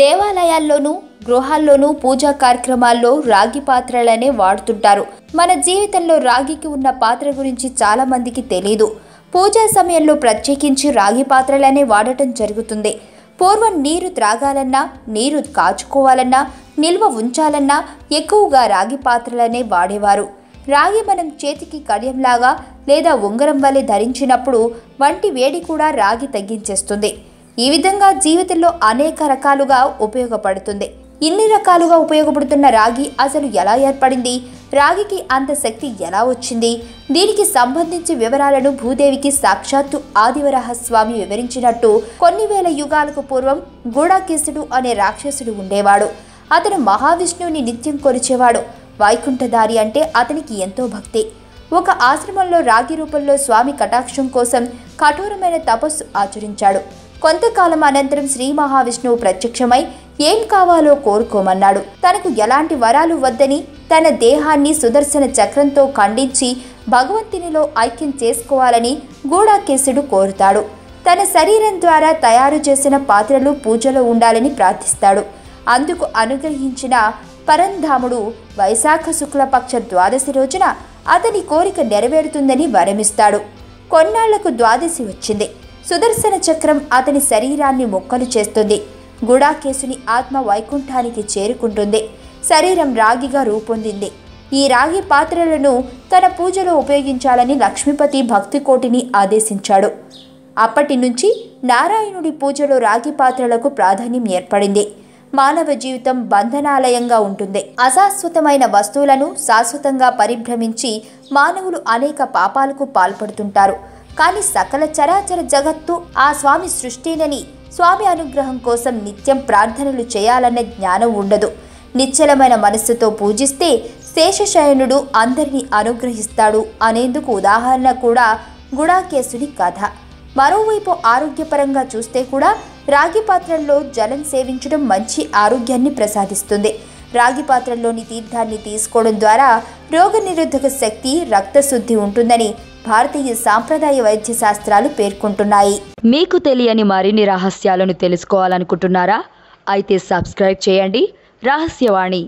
దేవాలయాల్లోనూ గృహాల్లోనూ పూజా కార్యక్రమాల్లో రాగి పాత్రలనే వాడుతుంటారు. మన జీవితంలో రాగికి ఉన్న పాత్ర గురించి చాలా మందికి తెలియదు పూజా సమయంలో ప్రత్యేకించి రాగి పాత్రలనే వాడటం జరుగుతుంది. పూర్వం నీరు త్రాగాలన్నా నీరు కాచుకోవాలన్నా నిల్వ ఉంచాలన్నా ఎక్కువగా రాగి పాత్రలనే వాడేవారు. రాగి మనం చేతికి కడియంలాగా లేదా ఉంగరం వలె ధరించినప్పుడు వంటి వేడి కూడా రాగి తగ్గించేస్తుంది. ఈ విధంగా జీవితంలో అనేక రకాలుగా ఉపయోగపడుతుంది. ఇన్ని రకాలుగా ఉపయోగపడుతున్న రాగి అసలు ఎలా ఏర్పడింది? రాగికి అంత శక్తి ఎలా వచ్చింది? దీనికి సంబంధించి వివరాలను భూదేవికి సాక్షాత్తు ఆదివరాహ స్వామి వివరించినట్టు కొన్ని వేల యుగాలకు పూర్వం గూఢాకేశుడు అనే రాక్షసుడు ఉండేవాడు. అతను మహావిష్ణువుని నిత్యం కొలిచేవాడు వైకుంఠధారి అంటే అతనికి ఎంతో భక్తి. ఒక ఆశ్రమంలో రాగి రూపంలో స్వామి కటాక్షం కోసం కఠోరమైన తపస్సు ఆచరించాడు. కొంతకాలం అనంతరం శ్రీ మహావిష్ణువు ప్రత్యక్షమై ఏం కావాలో కోరుకోమన్నాడు. తనకు ఎలాంటి వరాలు వద్దని తన దేహాన్ని సుదర్శన చక్రంతో ఖండించి భగవంతునిలో ఐక్యం చేసుకోవాలని గూఢాకేశుడు కోరుతాడు. తన శరీరం ద్వారా తయారు చేసిన పాత్రలు పూజలో ఉండాలని ప్రార్థిస్తాడు. అందుకు అనుగ్రహించిన పరంధాముడు వైశాఖ శుక్లపక్ష ద్వాదశి రోజున అతని కోరిక నెరవేరుతుందని వరమిస్తాడు. కొన్నాళ్ళకు ద్వాదశి వచ్చింది. సుదర్శన చక్రం అతని శరీరాన్ని మొక్కలు చేస్తుంది. గుడాకేశుని ఆత్మ వైకుంఠానికి చేరుకుంటుంది. శరీరం రాగిగా రూపొందింది. ఈ రాగి పాత్రలను తన పూజలో ఉపయోగించాలని లక్ష్మీపతి భక్తి కోటిని ఆదేశించాడు. అప్పటి నుంచి నారాయణుడి పూజలో రాగి పాత్రలకు ప్రాధాన్యం ఏర్పడింది. మానవ జీవితం బంధనాలయంగా ఉంటుంది. అశాశ్వతమైన వస్తువులను శాశ్వతంగా పరిభ్రమించి మానవులు అనేక పాపాలకు పాల్పడుతుంటారు. కానీ సకల చరాచర జగత్తు ఆ స్వామి సృష్టినని స్వామి అనుగ్రహం కోసం నిత్యం ప్రార్థనలు చేయాలన్న జ్ఞానం ఉండదు. నిశ్చలమైన మనస్సుతో పూజిస్తే శేషశయనుడు అందరినీ అనుగ్రహిస్తాడు అనేందుకు ఉదాహరణ కూడా గుడాకేశుని కథ. మరోవైపు ఆరోగ్యపరంగా చూస్తే కూడా రాగి పాత్రల్లో జలం సేవించడం మంచి ఆరోగ్యాన్ని ప్రసాదిస్తుంది. రాగి పాత్రల్లోని తీర్థాన్ని తీసుకోవడం ద్వారా రోగనిరోధక శక్తి రక్తశుద్ధి ఉంటుందని భారతీయ సాంప్రదాయ వైద్య శాస్త్రాలు పేర్కొంటున్నాయి. మీకు తెలియని మరిన్ని రహస్యాలను తెలుసుకోవాలనుకుంటున్నారా? అయితే సబ్స్క్రైబ్ చేయండి. రహస్యవాణి